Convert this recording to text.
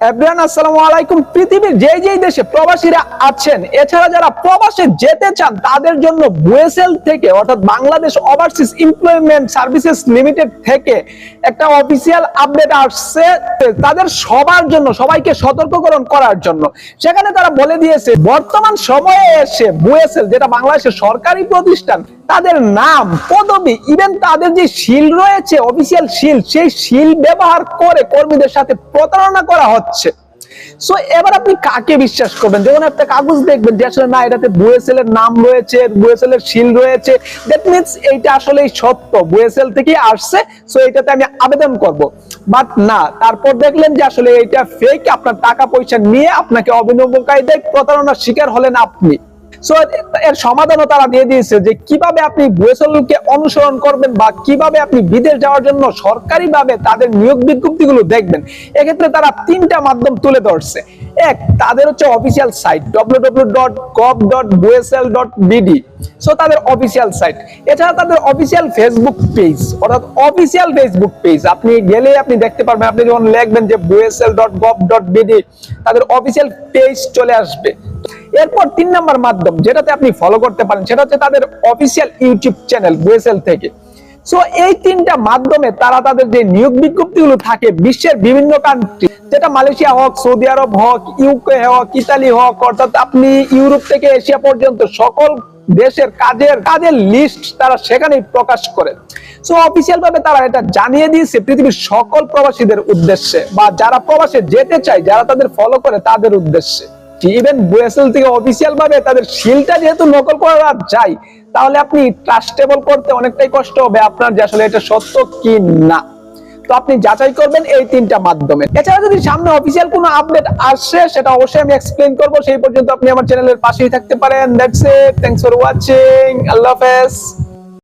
Everyone পৃথিবীর যে যেই দেশে প্রবাসীরা আছেন, এছাড়া যারা প্রবাসে যেতে চান, তাদের জন্য থেকে, অর্থাৎ বাংলাদেশ সার্ভিসেস লিমিটেড থেকে একটা অফিসিয়াল আপডেট আসছে তাদের সবার জন্য, সবাইকে করার জন্য। সেখানে তারা বলে দিয়েছে, বর্তমান সময়ে এসে যেটা সরকারি প্রতিষ্ঠান তাদের নাম, পদবি ইভেন তাদের যে শিল রয়েছে অফিসিয়াল শিল, সেই শিল ব্যবহার করে কর্মীদের সাথে প্রতারণা করা হচ্ছে। সো এবার আপনি কাকে বিশ্বাস করবেন? যখন একটা কাগজ দেখবেন যে আসলে না, এটাতে বুয়েসেল এর নাম রয়েছে বুয়েসেল এর শিল রয়েছে দ্যাট মিনস এইটা আসলে সত্য। বুয়েসেল থেকে আসছে সো এটাতে আমি আবেদন করব। বাট না, তারপর দেখলেন যে আসলে এটা ফেক আপনার টাকা পয়সা নিয়ে আপনাকে অভিনব কায়দায় প্রতারণার শিকার হলেন আপনি। সো এর সমাধানও তারা দিয়ে দিয়েছে যে কীভাবে আপনি বুয়েসলকে অনুসরণ করবেন বা কীভাবে আপনি বিদেশ যাওয়ার জন্য সরকারিভাবে তাদের নিয়োগ বিজ্ঞপ্তিগুলো দেখবেন। এক্ষেত্রে তারা তিনটা মাধ্যম তুলে ধরছে। এক, তাদের হচ্ছে অফিসিয়াল সাইট www.gov.buesl.bd সো তাদের অফিসিয়াল সাইট এছাড়া তাদের অফিসিয়াল ফেসবুক পেজ অর্থাৎ অফিসিয়াল ফেসবুক পেজ আপনি গেলে আপনি দেখতে পারবেন, আপনি যখন লিখবেন যে buesl.gov.bd তাদের অফিসিয়াল পেজ চলে আসবে। এরপর তিন নম্বর মাধ্যম যেটাতে আপনি ফলো করতে পারেন, সেটা হচ্ছে তাদের অফিসিয়াল ইউটিউব চ্যানেল বুয়েসেল থেকে। সো এই তিনটা মাধ্যমে তারা তাদের যে নিয়োগ বিজ্ঞপ্তিগুলো থাকে, বিশ্বের বিভিন্ন কান্ট্রি যেটা মালয়েশিয়া হোক, সৌদি আরব হোক ইউকে হোক ইতালি হোক, অর্থাৎ আপনি ইউরোপ থেকে এশিয়া পর্যন্ত সকল দেশের কাজের কাজের লিস্ট তারা সেখানেই প্রকাশ করে। সো অফিসিয়াল ভাবে তারা এটা জানিয়ে দিয়েছে পৃথিবীর সকল প্রবাসীদের উদ্দেশ্যে, বা যারা প্রবাসে যেতে চায়, যারা তাদের ফলো করে তাদের উদ্দেশ্যে। ইভেন বুয়েসেল থেকে অফিসিয়াল ভাবে তাদের শিলটা যেহেতু নকল করা যায়, তাহলে আপনি ট্রাস্টেবল করতে অনেকটাই কষ্ট হবে আপনার যে আসলে এটা সত্য কি না। তো আপনি যাচাই করবেন এই তিনটা মাধ্যমে। এছাড়া যদি সামনে অফিসিয়াল কোনো আপডেট আসে, সেটা অবশ্যই আমি এক্সপ্লেন করব। সেই পর্যন্ত আপনি আমার চ্যানেলের পাশেই থাকতে পারেন। That's it thanks for watching আল্লাহ হাফেজ।